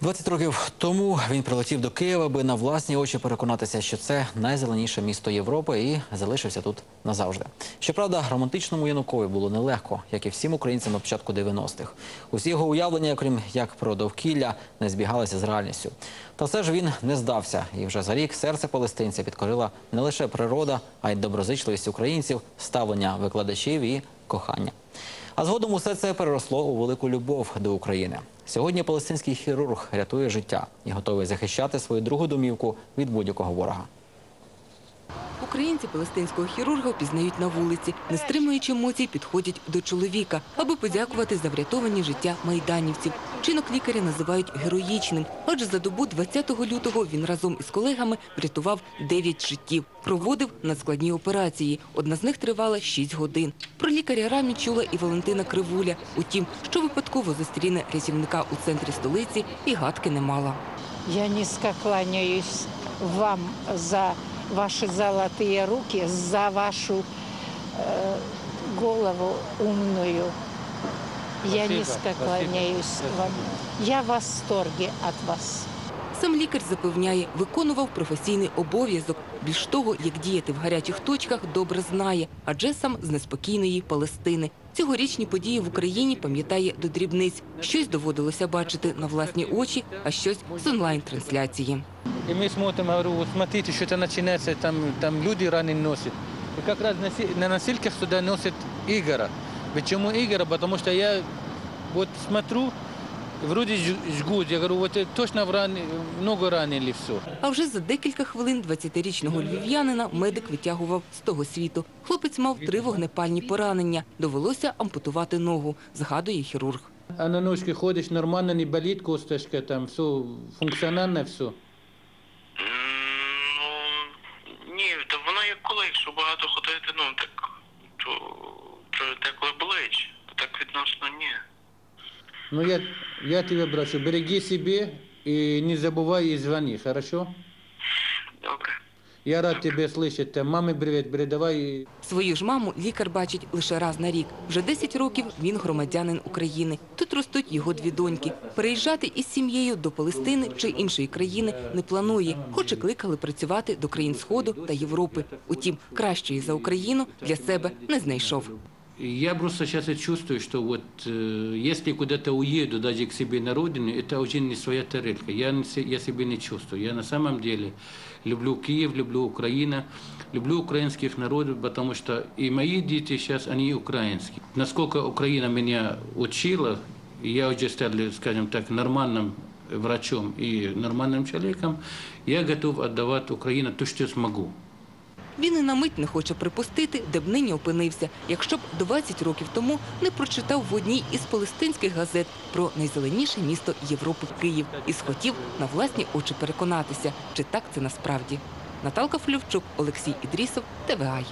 20 років тому він прилетів до Києва, аби на власні очі переконатися, що це найзеленіше місто Європи, і залишився тут назавжди. Щоправда, романтичному Янукові було нелегко, як і всім українцям на початку 90-х. Усі його уявлення, крім як про довкілля, не збігалися з реальністю. Та все ж він не здався, і вже за рік серце палестинця підкорила не лише природа, а й доброзичливість українців, ставлення викладачів і кохання. А згодом усе це переросло у велику любов до України. Сьогодні палестинський хірург рятує життя і готовий захищати свою другу домівку від будь-якого ворога. Українці палестинського хірурга впізнають на вулиці, не стримуючи емоцій, підходять до чоловіка, аби подякувати за врятовані життя майданівців. Чинок лікаря називають героїчним, адже за добу 20 лютого він разом із колегами врятував 9 життів, проводив надскладні операції. Одна з них тривала 6 годин. Про лікаря Рамі чула і Валентина Кривуля. Утім, що випадково зустріне рятівника у центрі столиці, і гадки не мала. Я низко кланяюсь вам за ваши золотые руки, за вашу э, голову умную. Я Спасибо, низко спасибо, кланяюсь спасибо. вам. Я в восторге от вас. Сам лікар запевняє, виконував професійний обов'язок. Більш того, як діяти в гарячих точках, добре знає, адже сам з неспокійної Палестини. Цьогорічні події в Україні пам'ятає до дрібниць. Щось доводилося бачити на власні очі, а щось з онлайн-трансляції. І ми смотримо, говорю, смотрите, что-то починається, там, там люди раны носять. І якраз раз на, си- сюди носилках сюда носят Ігора. Почему Игора? Потому что я от смотрю, вроде ж- жгут. Я говорю, вот точно в ране, много ранили все. А вже за декілька хвилин 20-річного львів'янина медик витягував з того світу. Хлопець мав три вогнепальні поранення. Довелося ампутувати ногу, згадує хірург. А на ножке ходишь, нормально не болит косточка, там все функционально все. Ну ні, та вона як коли, якщо багато ходити, ну так то, то деколи болить. Так відносно ні. Ну я, я тебя прошу, береги себе и не забывай и звони, хорошо? Добре. Я рад тебя слышать. Там, Маме привет, передавай. Свою ж маму лікар бачить лише раз на рік. Вже 10 років він громадянин України. Тут ростуть його дві доньки. Переїжджати із сім'єю до Палестини чи іншої країни не планує, хоч і кликали працювати до країн Сходу та Європи. Утім, кращої за Україну для себе не знайшов. Я просто сейчас чувствую, что вот э, если куда-то уеду, даже к себе на родину, это уже не своя тарелка. Я, я себе не чувствую. Я на самом деле люблю Киев, люблю Украину, люблю украинских народов, потому что и мои дети сейчас, они украинские. Насколько Украина меня учила, я уже стал, скажем так, нормальным врачом и нормальным человеком, я готов отдавать Украине то, что смогу. Він і на мить не хоче припустити, де б нині опинився, якщо б 20 років тому не прочитав в одній із палестинських газет про найзеленіше місто Європи Київ і схотів на власні очі переконатися, чи так це насправді. Наталка Флювчук, Олексій Ідрісов, ТВАЙ.